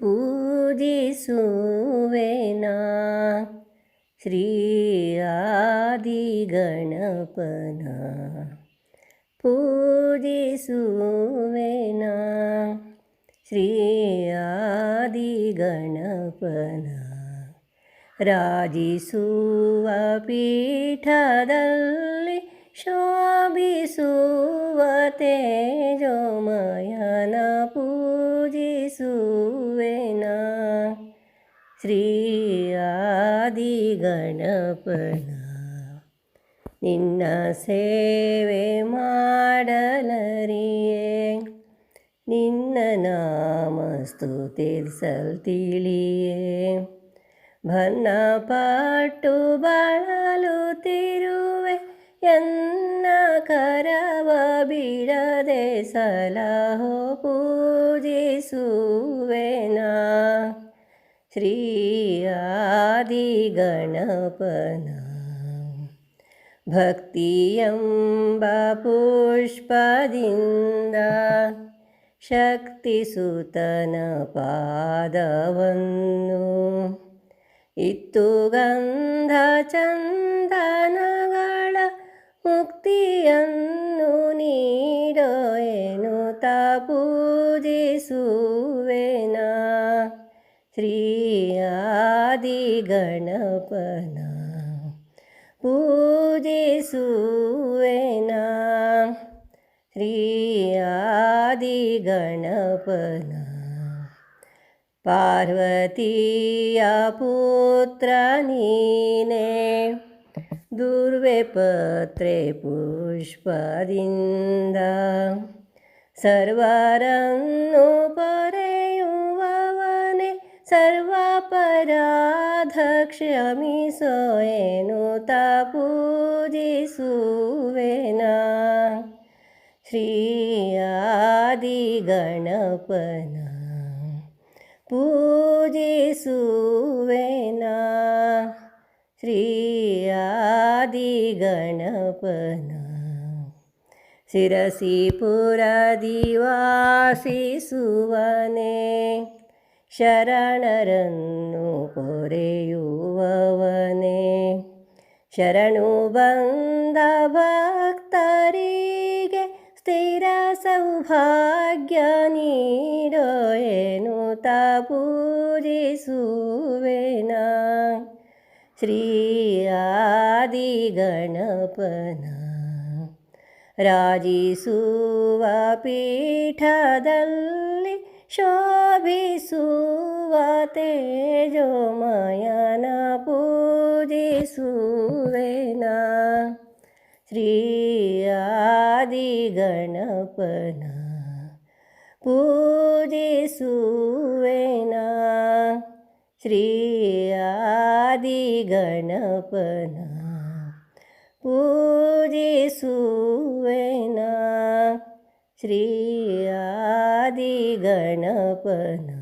ಪೂಜಿಸುವೆನಾ? ಶ್ರೀ ಆದಿಗಣಪನ ಪೂಜಿಸುವೆನಾ? ಶ್ರೀ ಆದಿಗಣಪನ ರಾಜಿಸುವ ಪೀಠದಲ್ಲಿ ಶೋಭಿಸುವ ತೇಜೋಮಯನ ಪೂಜಿಸುವೆನಾ ಶ್ರೀ ಆದಿಗಣಪನ. ನಿನ್ನ ಸೇವೆ ಮಾಡಲರಿಯೇ. ನಿನ್ನ ನಾಮ ಸ್ತುತಿಸಲ್ ತಿಳಿಯೇ ಭನ್ನ ಪಟ್ಟು ಬಾಳಲುತ್ತಿರುವೆ ಎನ್ನ ಕರವ ಬಿಡದೆ ಸಲಹೋ ಪೂಜಿಸುವೆನಾ ಶ್ರೀ ಆದಿಗಣಪನ ಭಕ್ತಿಯಂಬ ಪುಷ್ಪದಿಂದ ಶಕ್ತಿಸುತನ ಪಾದವನ್ನು ಇತ್ತು ಗಂಧ ಚಂದನಗಳ ಮುಕ್ತಿಯನ್ನು ನೀಡೋ ಎನ್ನುತ್ತ ಪೂಜಿಸುವೆನಾ ಆದಿಗಣಪನ ಪೂಜಿಸುವೆನ. ಶ್ರೀ ಆದಿ ಗಣಪನ ಪಾರ್ವತಿಯ ಪುತ್ರ ನೀನೆ. ದುರ್ವೆ ಪತ್ರೆ ಪುಷ್ಪದಿಂದ ಸರ್ವರನ್ನು ಪರೆಯುವವನೆ. ಸರ್ವಾಪರಾಧ ಕ್ಷಮಿಸೋ ಎನ್ನುತ್ತ ಪೂಜಿಸುವೆನಾ? ಶ್ರೀ ಆದಿಗಣಪನ ಪೂಜಿಸುವೆನಾ ಶ್ರೀ ಆದಿಗಣಪನ ಶಿರಸಿಪುರ ದಿವಾಸಿಸುವನೆ ಶರಣರನ್ನು ಶರಣು ಬಂದ ಭಕ್ತರಿಗೆ ಸ್ಥಿರ ಸೌಭಾಗ್ಯ ನೀಡೋ ಎನ್ನುತ್ತ ಪೂಜಿಸುವೆನ ಶ್ರೀ ಆದಿ ಗಣಪನ ರಾಜಿಸುವ ಪೀಠದಲ್ಲಿ ಶೋಭಿಸುವ ತೇಜೋಮಯನ ಶ್ರೀ ಆದಿಗಣಪನ ಪೂಜಿಸುವೆನಾ. ಶ್ರೀ ಆದಿಗಣಪನ ಪೂಜಿಸುವೆನಾ. ಶ್ರೀ ಆದಿಗಣಪನ